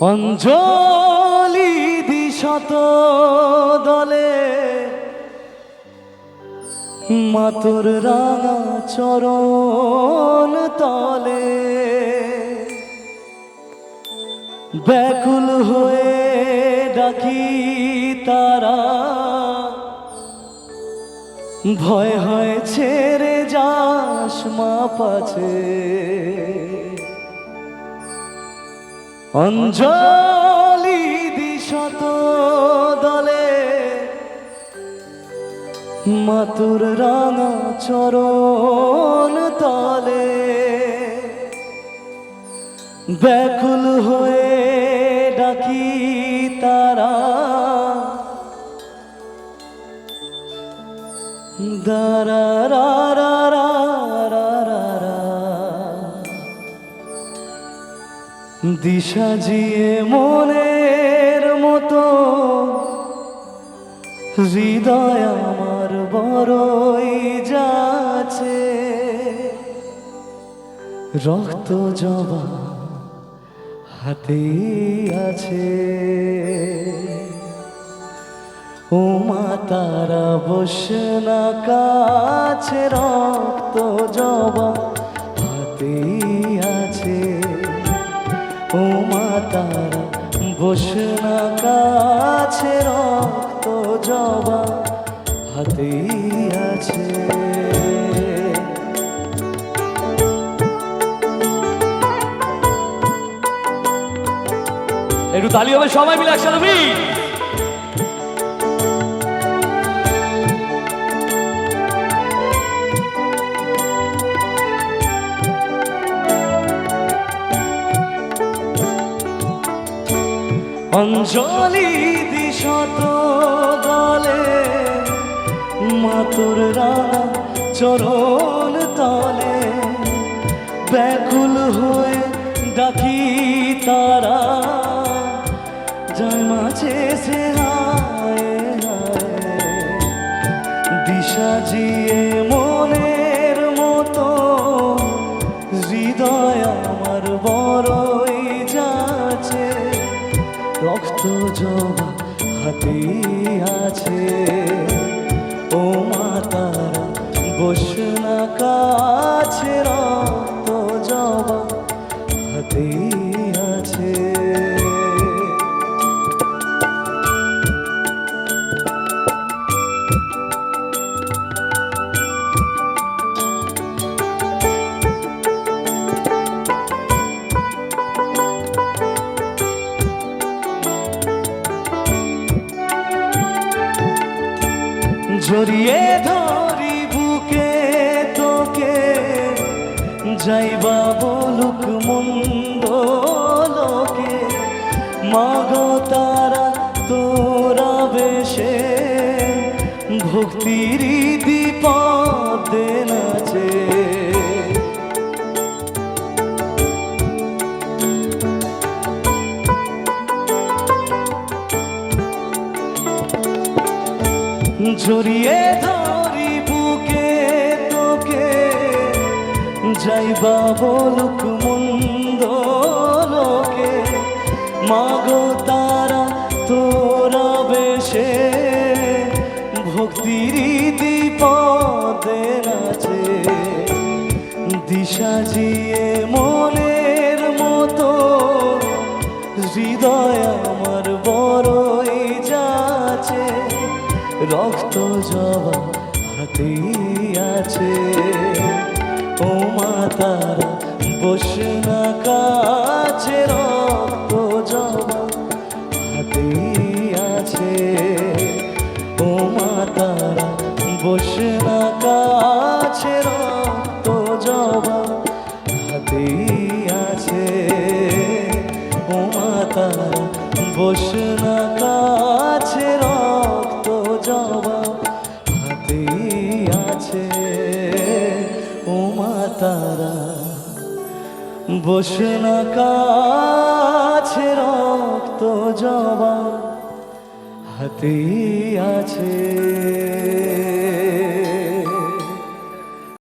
অঞ্জলি দিশত দলে মাতুর রাঙা চরণ তলে। ব্যাকুল হয়ে ডাকি তারা, ভয় হয় ছেড়ে যাস মা পাছে। অঞ্জলি দিশত দলে মাতুর রাঙা চরণ তলে। ব্যাকুল হয়ে ডাকি তারা। দারা দিশা জিয়ে মনের মতো। হৃদয় আমার বড়ই যাচ্ছে। রক্ত জবা হাতে আছে। ও মা তারা বসে না কাছে রক্ত জবা হাতে তারা বসে না কাছে রক্ত জবা হাতে আছে। একটু তালি হবে সবাই মিলে একসাথে অঞ্জলি দিশত দলে মাতুর চরণ তলে। ব্যাকুল হয়ে ডাকি তারা জয় মাঝে সে দিশা জিয়ে মনের মতো, হৃদয় আমার বড়ই রক্ত জমা হাতে আছে। ও মা তারা বস না কাছে। জড়িয়ে ধরি বুকে তোকে। যাইবা বলুক মন্দ লোকে মাগ তারা তোরা বেশে। ভক্তির দীপদ নাচে। জড়িয়ে ধরি বুকে, তোকে। যাইবা বলুক মন্দ লোকে, মাগো তারা তোরা বেশে। ভক্তির দীপদে নাচে দিশা জিয়ে মনের রক্ত জবা হাতে আছে। ও মা তারা, বসে না কাছে রক্ত জবা হাতে আছে। ও মা তারা, বসে না কাছে রক্ত জবা হাতে আছে। ও মা তারা, বসে না কাছে রক্ত তারা বসে না কাছে রক্ত জবা হাতে আছে।